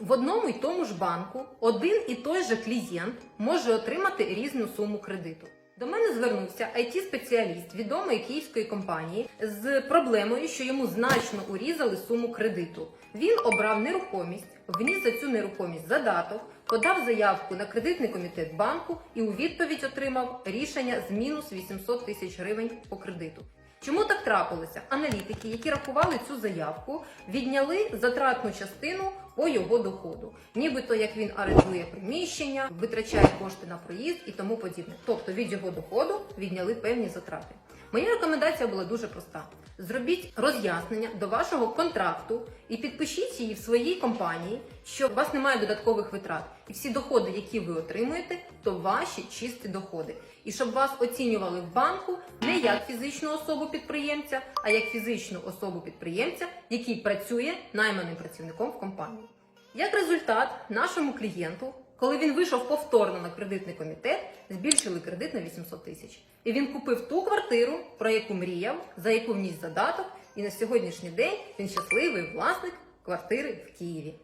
В одному й тому ж банку один і той же клієнт може отримати різну суму кредиту. До мене звернувся it спеціаліст відомої київської компанії з проблемою, що йому значно урізали суму кредиту. Він обрав нерухомість, вніс за цю нерухомість задаток, подав заявку на кредитний комітет банку і у відповідь отримав рішення з мінус 800 тисяч гривень по кредиту. Чому так трапилося? Аналітики, які рахували цю заявку, відняли затратну частину по його доходу, нібито як він арендує приміщення, витрачає кошти на проїзд і тому подібне. Тобто від його доходу відняли певні затрати. Моя рекомендація була дуже проста: зробіть роз'яснення до вашого контракту і підпишіть її в своїй компанії, що у вас немає додаткових витрат, і всі доходи, які ви отримуєте, то ваші чисті доходи. І щоб вас оцінювали в банку не як фізичну особу підприємця, а як фізичну особу підприємця, який працює найманим працівником в компанії. Як результат, нашому клієнту, коли він вийшов повторно на кредитний комітет, збільшили кредит на 800 тисяч. І він купив ту квартиру, про яку мріяв, за яку вніс задаток, і на сьогоднішній день він щасливий власник квартири в Києві.